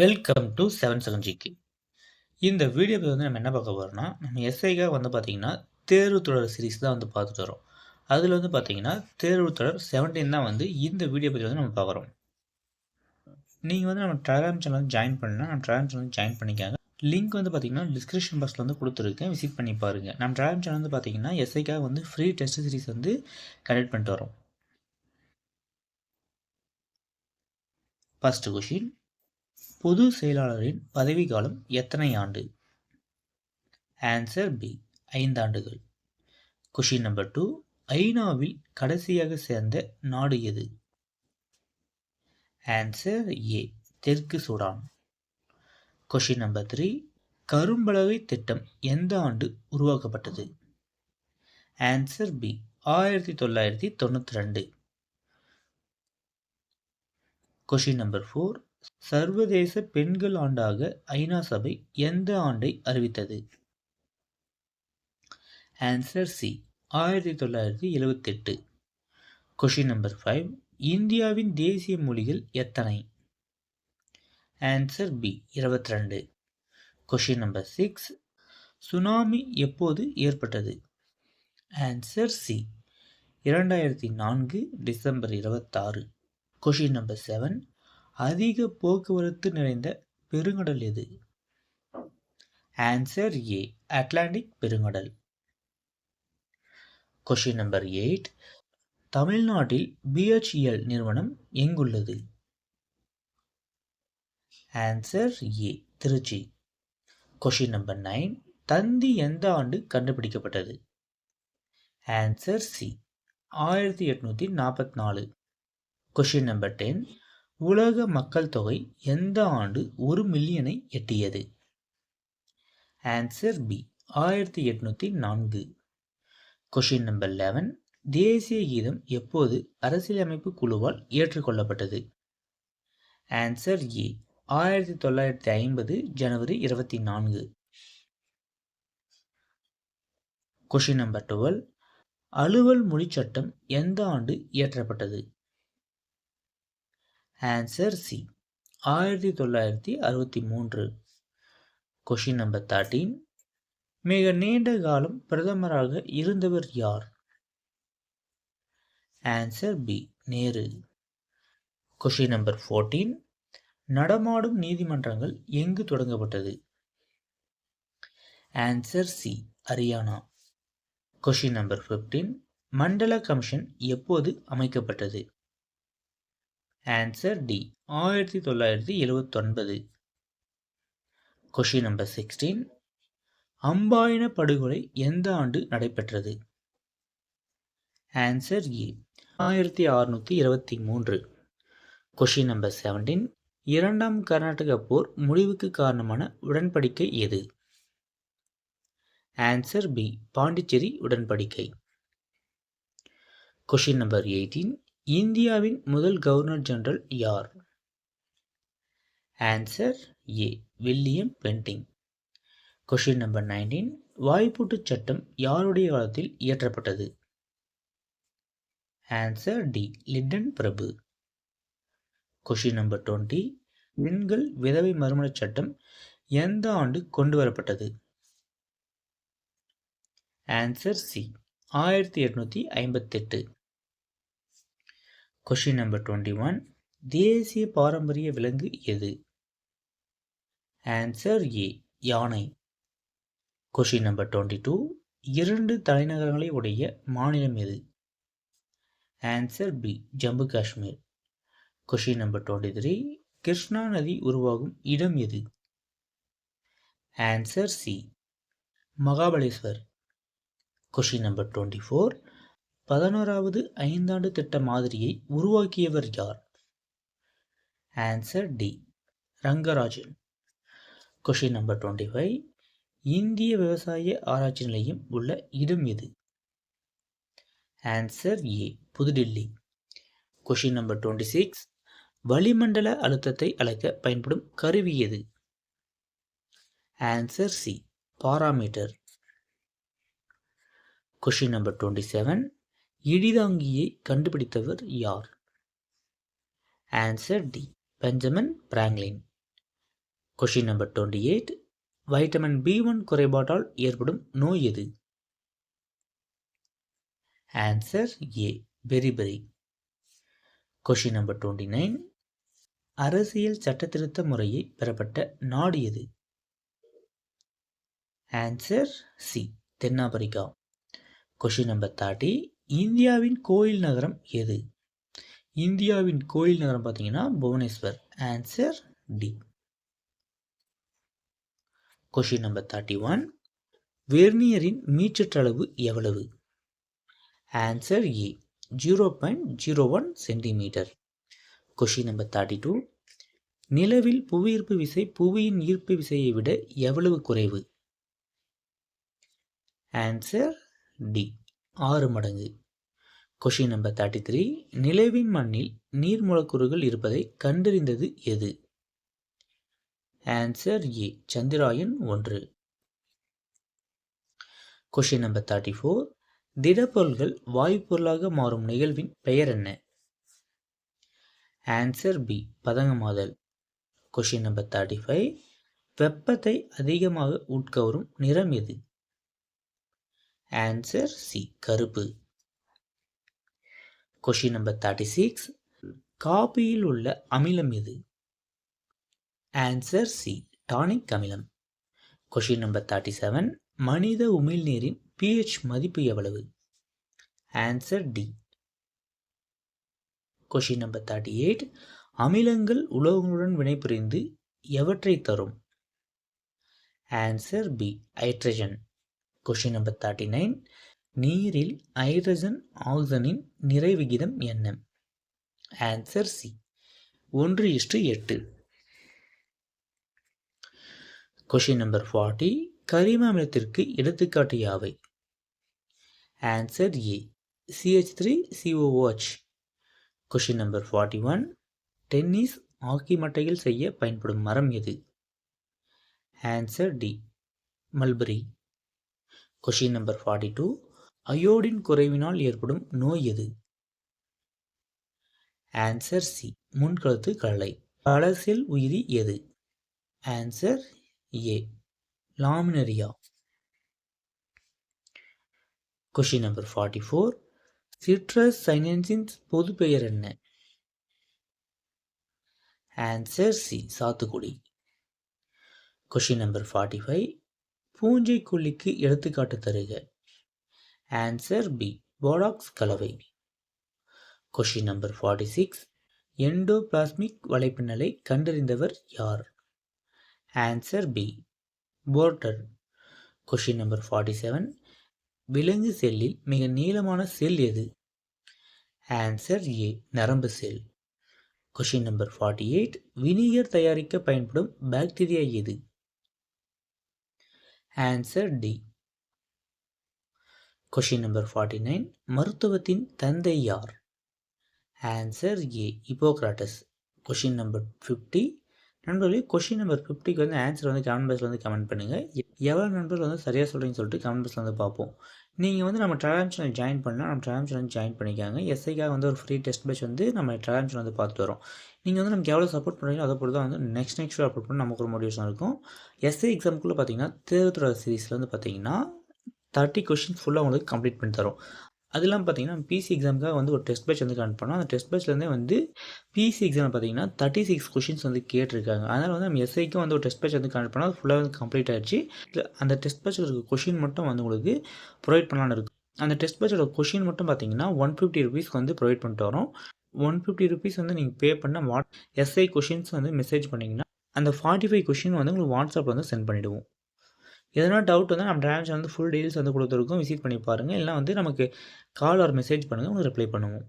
Welcome to seven seven ஜிக்கு இந்த video வந்து நம்ம என்ன பார்க்க போகிறோம்னா நம்ம எஸ்ஐக்காக வந்து பார்த்திங்கன்னா தேர்வு தொடர் சீரிஸ் தான் வந்து பார்த்துட்டு வரோம். அதில் வந்து பார்த்திங்கன்னா தேர்வு தொடர் செவன்டீன் தான் வந்து இந்த வீடியோ பற்றி வந்து நம்ம பார்க்குறோம் நீங்கள் வந்து நம்ம டெலகிராம் சேனல் ஜாயின் பண்ணால் நம்ம டெலகிராம் சேனல் ஜாயின் பண்ணிக்காங்க. லிங்க் வந்து பார்த்திங்கன்னா டிஸ்கிரிப்ஷன் பாக்ஸில் வந்து கொடுத்துருக்கேன். விசிட் பண்ணி பாருங்கள் நம்ம டெலகிராம் சேனல் வந்து பார்த்திங்கன்னா எஸ்ஐக்காக வந்து ஃப்ரீ டெஸ்ட் சீரிஸ் வந்து கண்டக்ட் பண்ணிட்டு வரோம். ஃபஸ்ட்டு கொஷின் பொது செயலாளரின் பதவிக்காலம் எத்தனை ஆண்டு? ஆன்சர் பி ஐந்தாண்டுகள் கொஷின் நம்பர் டூ ஐநாவில் கடைசியாக சேர்ந்த நாடு எது? ஆன்சர் ஏ தெற்கு சூடான். கொஷின் நம்பர் த்ரீ கரும்பலகை திட்டம் எந்த ஆண்டு உருவாக்கப்பட்டது? ஆன்சர் பி ஆயிரத்தி தொள்ளாயிரத்தி தொண்ணூற்றி ரெண்டு. கொஷின் நம்பர் ஃபோர் சர்வதேச பெண்கள் ஆண்டாக ஐநா சபை எந்த ஆண்டை அறிவித்தது? ஆன்சர் சி ஆயிரத்தி தொள்ளாயிரத்தி எழுவத்தெட்டு. கொஷின் நம்பர் ஃபைவ் இந்தியாவின் தேசிய மொழிகள் எத்தனை? ஆன்சர் பி இருபத்தி ரெண்டு கொஷின் நம்பர் சிக்ஸ் சுனாமி எப்போது ஏற்பட்டது? ஆன்சர் சி இரண்டாயிரத்தி நான்கு டிசம்பர் இருபத்தாறு. கொஷின் நம்பர் செவன் அதிக போக்குவரத்து நிறைந்த பெருங்கடல் எது? ஆன்சர் ஏ அட்லாண்டிக் பெருங்கடல். கொஷின் நம்பர் எயிட் தமிழ்நாட்டில் பிஹெச்இஎல் நிறுவனம் எங்குள்ளது? Answer A Trichy. Question number nine தந்தி எந்த ஆண்டு கண்டுபிடிக்கப்பட்டது? ஆன்சர் சி ஆயிரத்தி எட்நூற்றி நாற்பத்தி நாலு. கொஷின் நம்பர் டென் உலக மக்கள் தொகை எந்த ஆண்டு ஒரு மில்லியனை எட்டியது? ஆன்சர் பி ஆயிரத்தி எட்நூத்தி நான்கு. கொஷின் நம்பர் லெவன் தேசிய கீதம் எப்போது அரசியலமைப்பு குழுவால் ஏற்றுக்கொள்ளப்பட்டது? ஆன்சர் ஏ ஆயிரத்தி தொள்ளாயிரத்தி ஐம்பது ஜனவரி இருபத்தி நான்கு. கொஷின் நம்பர் டுவெல் அலுவல் மொழி சட்டம் எந்த ஆண்டு இயற்றப்பட்டது? ஆன்சர் சி ஆயிரத்தி தொள்ளாயிரத்தி அறுபத்தி மூன்று. கொஷின் நம்பர் தேர்ட்டீன் மிக நீண்ட காலம் பிரதமராக இருந்தவர் யார்? Answer B Nehru. Question number fourteen நடமாடும் நீதிமன்றங்கள் எங்கு தொடங்கப்பட்டது? Answer C Haryana. Question number fifteen Mandal commission எப்போது அமைக்கப்பட்டது? ஆன்சர் டி ஆயிரத்தி தொள்ளாயிரத்தி எழுவத்தொன்பது. கொஷின் நம்பர் சிக்ஸ்டீன் அம்பாயின படுகொலை எந்த ஆண்டு நடைபெற்றது? ஆன்சர் ஏ ஆயிரத்தி அறுநூற்றி இருபத்தி மூன்று. கொஷின் நம்பர் செவன்டீன் இரண்டாம் கர்நாடக போர் முடிவுக்கு காரணமான உடன்படிக்கை எது? ஆன்சர் பி பாண்டிச்சேரி உடன்படிக்கை. கொஷின் நம்பர் எயிட்டீன் இந்தியாவின் முதல் கவர்னர் ஜெனரல் யார்? Answer A William Bentinck question number nineteen வாய்ப்பூட்டு சட்டம் யாருடைய காலத்தில் இயற்றப்பட்டது? ஆன்சர் டி லிட்டன் பிரபு. கொஷின் நம்பர் டுவெண்ட்டி பெண்கள் விதவை மறுமணச் சட்டம் எந்த ஆண்டு கொண்டு வரப்பட்டது ஆன்சர் சி ஆயிரத்தி எட்நூற்றி ஐம்பத்தெட்டு. கொஷின் நம்பர் டுவெண்ட்டி ஒன் தேசிய பாரம்பரிய விலங்கு எது? ஆன்சர் ஏ யானை. கொஷின் நம்பர் டுவெண்ட்டி டூ இரண்டு தலைநகரங்களை உடைய மாநிலம் எது? Answer B Jammu Kashmir. Question number twenty three Krishna நதி உருவாகும் இடம் எது? Answer C Mahabaleshwar. Question number twenty four பதினோராவது ஐந்தாண்டு திட்ட மாதிரியை உருவாக்கியவர் யார்? Answer D. Rangarajan. Question number twenty five இந்திய விவசாய ஆராய்ச்சி நிலையம் உள்ள இடம் எது? ஆன்சர் ஏ புதுடில்லி. கொஷின் நம்பர் டுவெண்ட்டி சிக்ஸ் வளிமண்டல அழுத்தத்தை அளக்க பயன்படும் கருவி எது? Answer C barometer. Question number twenty seven இடிதாங்கியை கண்டுபிடித்தவர் யார்? Answer D Benjamin Franklin question number twenty eight vitamin B one குறைபாட்டால் ஏற்படும் நோய் எது? Answer A beriberi question number twenty nine அரசியல் சட்டத்திருத்த முறையை பெறப்பட்ட நாடு எது? ஆன்சர் சி தென்னாப்பிரிக்கா. கொஷின் நம்பர் தேர்ட்டி இந்தியாவின் கோயில் நகரம் எது? இந்தியாவின் கோயில் நகரம் பார்த்தீங்கன்னா Bhubaneswar. Answer D question number thirty one வெர்னியரின் மீச்சற்றளவு எவ்வளவு? Answer A zero point zero one centimetre question number thirty two நிலவில் புவியீர்ப்பு விசை புவியின் ஈர்ப்பு விசையை விட எவ்வளவு குறைவு? ஆன்சர் டி ஆறு மடங்கு. கொஷின் நம்பர் தேர்ட்டி த்ரீ நிலவின் மண்ணில் நீர் மூலக்கூறுகள் இருப்பதை கண்டறிந்தது எது? ஆன்சர் ஏ சந்திராயன் ஒன்று. கொஷின் நம்பர் தேர்ட்டி ஃபோர் திடப்பொருள்கள் வாயுப்பொருளாக மாறும் நிகழ்வின் பெயர் என்ன? ஆன்சர் பி பதங்கமாதல். கொஷின் நம்பர் தேர்ட்டி ஃபைவ் வெப்பத்தை அதிகமாக உட்கவரும் நிறம் எது? ஆன்சர் சி கருப்பு. கொஷின் நம்பர் தேர்ட்டி சிக்ஸ் காபியில் உள்ள அமிலம் எது? ஆன்சர் சி டானிக் அமிலம். கொஷின் நம்பர் தேர்ட்டி செவன் மனித உமிழ்நீரின் பிஹெச் மதிப்பு எவ்வளவு? Answer D question number thirty eight அமிலங்கள் உலோகங்களுடன் வினைபுரிந்து எவற்றை தரும்? Answer B hydrogen question number thirty nine நீரில் ஹைட்ரஜன் ஆக்சனின் நிறை விகிதம் என்ன? ஆன்சர் சி ஒன்று இஷ்டு எட்டு. கொஷின் நம்பர் ஃபார்ட்டி கரிம அமிலத்திற்கு எடுத்துக்காட்டு யாவை? Answer A CH three COOH question number forty one tennis hockey மட்டையில் செய்ய பயன்படும் மரம் எது? Answer D mulberry. Question number forty two iodine குறைவினால் ஏற்படும் நோய் எது? ஆன்சர் சி முன்கழுத்து கலை. பலசியல் உயிரி எது? Answer A Laminaria. Question number forty four citrus சைனன்ஸின் பொது பெயர் என்ன? ஆன்சர் சி சாத்துக்குடி. கொஷின் நம்பர் ஃபார்ட்டி ஃபைவ் பூஞ்சை கொல்லிக்கு எடுத்துக்காட்டு தருக. ஆன்சர் பி போடாக்ஸ் கலவை. Question number forty six endoplasmic வலைப்பின்னலை கண்டறிந்தவர் யார்? Answer B Porter question number forty seven விலங்கு செல்லில் மிக நீளமான செல் எது? ஆன்சர் ஏ நரம்பு cell. Question number forty eight vinegar தயாரிக்க பயன்படும் பாக்டீரியா எது? Answer D question number forty nine மருத்துவத்தின் தந்தை யார்? Answer A Hippocrates question number fifty நண்பர்களே கொஷின் நம்பர் ஃபிஃப்டிக்கு வந்து ஆன்சர் வந்து கமெண்ட் பாக்ஸில் வந்து கமெண்ட் பண்ணுங்கள் எவ்வளோ நண்பர்கள் வந்து சரியாக சொல்கிறீங்கன்னு சொல்லிட்டு கமெண்ட் பாக்ஸில் வந்து பார்ப்போம். நீங்கள் வந்து நம்ம டெலாம் சேனல் ஜாயின் பண்ணால் நம்ம டெலாம் சேனல் ஜாயின் பண்ணிக்காங்க. எஸ்ஐக்காக வந்து ஒரு ஃப்ரீ டெஸ்ட் பேட்ச் வந்து நம்ம டெலாம் சேனல் வந்து பார்த்துட்டு வரோம். நீங்கள் வந்து நமக்கு எவ்வளோ சப்போர்ட் பண்ணுறீங்களோ அதை பொறுத்து வந்து நெக்ஸ்ட் நெக்ஸ்ட் அப்லோட் பண்ணி நமக்கு ஒரு மோட்டிவேஷன் இருக்கும். எஸ்ஐ எக்ஸாமுக்குள்ளே பார்த்தீங்கன்னா தேர்தல் சீரீஸில் வந்து பார்த்தீங்கன்னா தேர்ட்டி கொஷின்ஸ் ஃபுல்லாக உங்களுக்கு கம்ப்ளீட் பண்ணி தரும். அது இல்லாமல் பார்த்தீங்கன்னா பிசி எக்ஸாமுக்காக வந்து ஒரு டெஸ்ட் பேட்ச் வந்து கனெக்ட் பண்ணோம். அந்த டெஸ்ட் பேட்ச்லேருந்தே வந்து பிசி எக்ஸாம் பார்த்தீங்கன்னா தேர்ட்டி சிக்ஸ் கொஷின்ஸ் வந்து கேட்டிருக்காங்க. அதனால் வந்து நம்ம எஸ்ஐக்கும் வந்து ஒரு டெஸ்ட் பேட்ச் வந்து கனெக்ட் பண்ணால் அது ஃபுல்லாக வந்து கம்ப்ளீட் ஆகிடுச்சு அந்த டெஸ்ட் பேட்சில் இருக்க கொஷின் மட்டும் வந்து உங்களுக்கு ப்ரொவைட் பண்ணலான்னு இருக்கும் அந்த டெஸ்ட் பேட்சோட கொஷின் மட்டும் பார்த்தீங்கன்னா ஒன் ஃபிஃப்டி ருபீஸ்க்கு வந்து ப்ரொவைட் பண்ணிட்டு வரோம். ஒன் ஃபிஃப்டி ருபீஸ் வந்து நீங்கள் பே பண்ண வாட் எஸ்ஐ கொஷின்ஸ் வந்து மெசேஜ் பண்ணிங்கன்னா அந்த ஃபார்ட்டி ஃபைவ் கொஷின் வந்து உங்களுக்கு வாட்ஸ்அப்பில் வந்து சென்ட் பண்ணிவிடுவோம் எதனா டவுட் வந்து நம்ம டிரான்ஸ் வந்து ஃபுல் டீல்ஸ் வந்து கொடுத்துருக்கோம். விசிட் பண்ணி பாருங்கள் இல்லைனா வந்து நமக்கு கால் ஆர் மெசேஜ் பண்ணுங்கள் உங்களுக்கு ரிப்ளை பண்ணுவோம்.